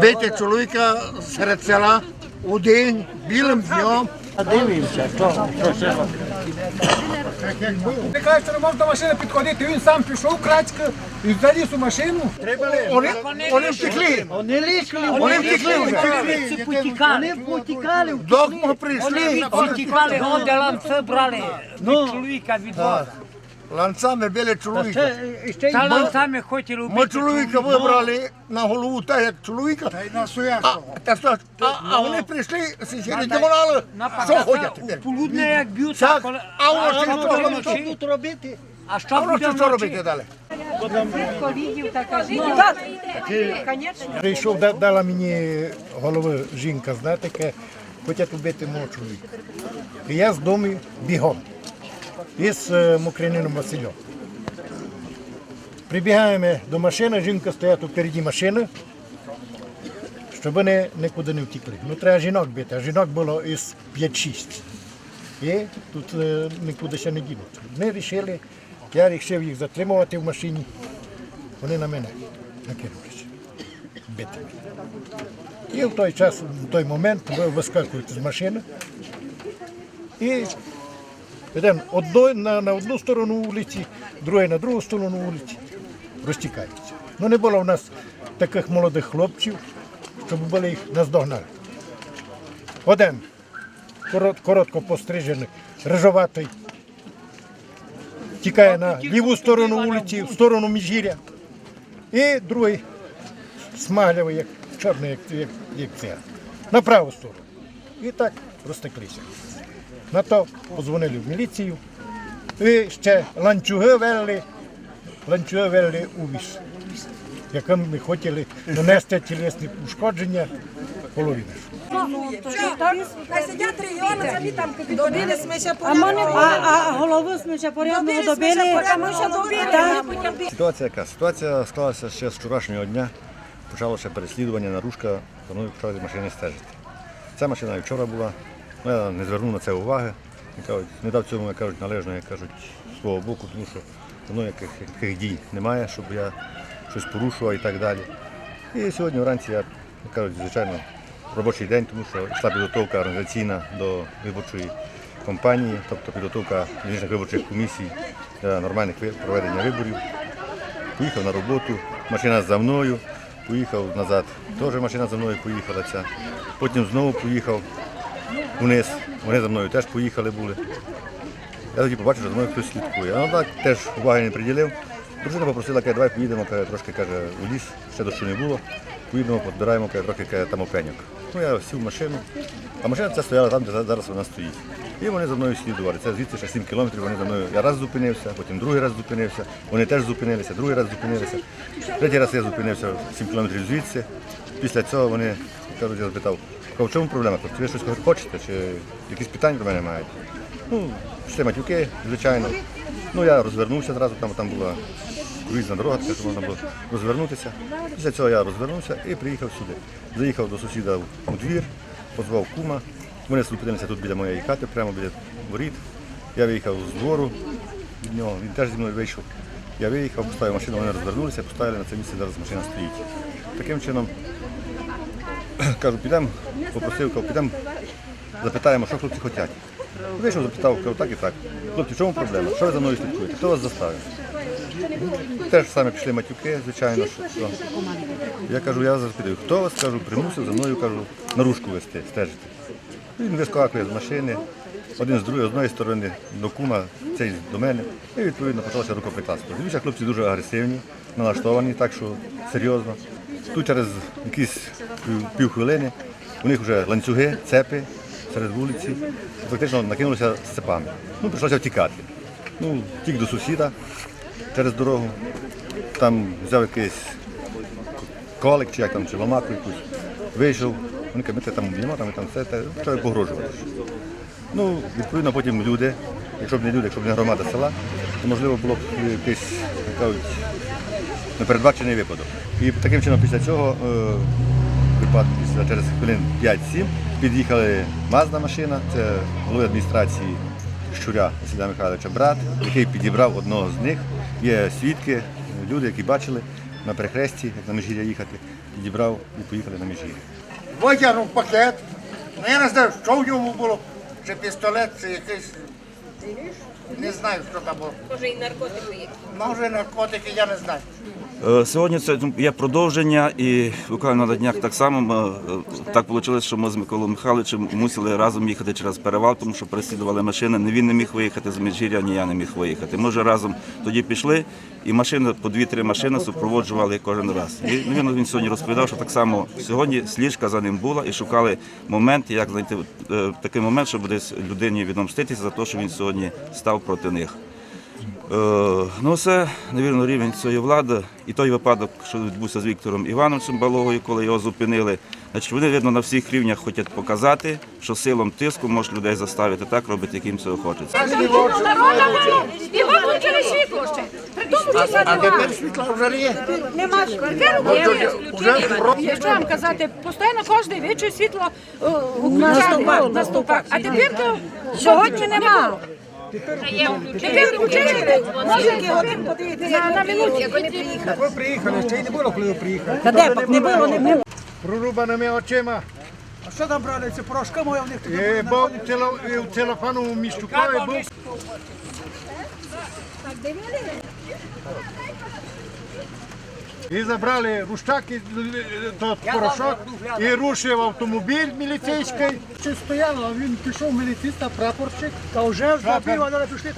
бити чоловіка серед села у день, білим днем. Дивимося, що, ще. Ти кажеш, що не можна до машини підходити, він сам пішов крачки і заліз у машину. Вони, вони втекли. Вони лишили, Вони втекли. Вони потікали. потікали. Дох ми Вони прийшли. від потікали, годи ланци брали від чоловіка від воза. Ланцами били чоловіка. Та ланцами хотіли Ми вбити чоловіка вибрали на голову так, як чоловіка. На А, та що, а, а вони прийшли, демонали, що ходять тепер? полудне як б'ють, Так, а воно а що тут робити? А А що буде що, робити далі? Прийшов, дала мені голови жінка, знаєте, хочуть убити мого чоловіка. І я з дому бігом із е, Мокринином Василем. Прибігаємо до машини, жінка стоїть впереді машини, щоб вони нікуди не втекли. Ну, треба жінок бити, а жінок було із 5-6. І тут е, нікуди ще не дінуть. Вони вирішили, я вирішив їх затримувати в машині. Вони на мене накинулися бити. І в той час, в той момент ви вискакуєте з машини і один одной на, на одну сторону вулиці, другий на другу сторону вулиці, розтікаються. Ну не було в нас таких молодих хлопців, щоб були їх наздогнали. Один корот, коротко пострижений, рижоватий, тікає на ліву сторону вулиці, в сторону міжгір'я. І другий смаглявий, як чорний, як, як, як це, на праву сторону. І так розтеклися. На то подзвонили в міліцію. І ще ланцюги вели, ланцюги вели у віз, яким ми хотіли нанести тілесні ушкодження половини. А, голову ми ще порядного добили. Ситуація яка? Ситуація склалася ще з вчорашнього дня. Почалося переслідування, наружка, планують почали машини стежити. Ця машина і вчора була, я не звернув на це уваги. І кажуть, не дав цьому, як кажуть, належно, як кажуть, свого боку, тому що воно яких, яких дій немає, щоб я щось порушував і так далі. І сьогодні вранці я, як кажуть, звичайно, робочий день, тому що йшла підготовка організаційна до виборчої кампанії, тобто підготовка дільничних виборчих комісій для нормальних проведення виборів. Поїхав на роботу, машина за мною, поїхав назад, теж машина за мною поїхала ця. Потім знову поїхав вниз, вони за мною теж поїхали були. Я тоді побачив, що за мною хтось слідкує. А так теж уваги не приділив. Дружина попросила, каже, давай поїдемо, каже, трошки каже, у ліс, ще дощу не було. Поїдемо, підбираємо каже, трохи каже, там опеньок. Ну я сів в машину, а машина ця стояла там, де зараз вона стоїть. І вони за мною слідували. Це звідси ще 7 кілометрів, вони за мною. Я раз зупинився, потім другий раз зупинився, вони теж зупинилися, другий раз зупинилися. Третій раз я зупинився 7 кілометрів звідси. Після цього вони кажуть, я запитав, «А в чому проблема? Тобто ви щось хочете, чи якісь питання до мене мають? Ну, пішли матюки, звичайно. Ну, я розвернувся зразу, там, там була круїзна дорога, така, що можна було розвернутися. Після цього я розвернувся і приїхав сюди. Заїхав до сусіда у двір, позвав кума. Вони зупинилися тут біля моєї хати, прямо біля воріт. Я виїхав з двору від нього, він теж зі мною вийшов. Я виїхав, поставив машину, вони розвернулися, поставили на це місце, зараз машина стоїть. Таким чином, кажу, підемо, попросив, підемо, запитаємо, що хлопці хочуть. Вийшов, запитав, кажу, так і так. Хлопці, в чому проблема? Що ви за мною слідкуєте? Хто вас заставив? Теж самі пішли матюки, звичайно. Що. Я кажу, я запитую, хто вас кажу, примусив за мною кажу, наружку вести, стежити. Він вискакує з машини, один з другої, з одної сторони до кума, цей до мене. І відповідно почалося рукоприкладство. Дивіться, хлопці дуже агресивні, налаштовані, так що серйозно. Тут через якісь півхвилини у них вже ланцюги, цепи серед вулиці. Фактично накинулися з цепами. Ну, прийшлося втікати. Ну, втік до сусіда через дорогу. Там взяв якийсь колик чи як там, чи ломаку якусь. Вийшов, вони кажуть, ми там вб'ємо, там, там все, почали погрожувати. Ну, відповідно, потім люди, якщо б не люди, якщо б не громада села, то можливо було б якийсь, як непередбачений випадок. І таким чином після цього е, випадку, після через хвилин 5-7 під'їхали Мазда машина, це голови адміністрації Щуря Василя Михайловича брат, який підібрав одного з них. Є свідки, люди, які бачили, на перехресті, як на Межгір'я їхати, підібрав і поїхали на Межгір'я. Витягнув пакет. Ну я не знаю, що в ньому було. Чи пістолет, чи якийсь. Не знаю, що там було. Може і наркотики є. Може наркотики, я не знаю. Е, Сьогодні це є продовження, і буквально на днях так само ми, е, так вийшло, що ми з Миколою Михайловичем мусили разом їхати через перевал, тому що переслідували машини. Не він не міг виїхати з Межгір'я, ні я не міг виїхати. Ми вже разом тоді пішли, і машини по дві-три машини супроводжували кожен раз. І ну, він, він сьогодні розповідав, що так само сьогодні сліжка за ним була і шукали момент, як знайти е, такий момент, щоб десь людині відомститися за те, що він сьогодні став проти них. Е, Ну, це, навірно, рівень цієї влади. І той випадок, що відбувся з Віктором Івановичем Балогою, коли його зупинили. Значить, вони, видно, на всіх рівнях хочуть показати, що силом тиску може людей заставити так робити, яким цього хочеться. І включили світло ще. При тому, що А тепер світла вже є. нема Якщо вам казати, постійно кожен вечір світло е, на стовпах. А тепер то сьогодні нема. Тепер включили, може один на, на минуті, як вони приїхали. Ви приїхали, ще й не було, коли ви приїхали. Та де не було, не було. Прорубаними очима. А що там брали? Це порошка моя в них тут. Був в і в телефоновому міщукові був. І забрали рушчак, то порошок, і рушив автомобіль міліцейський. Чи стояло, а він пішов міліціста, прапорщик. Та вже забив, але пішли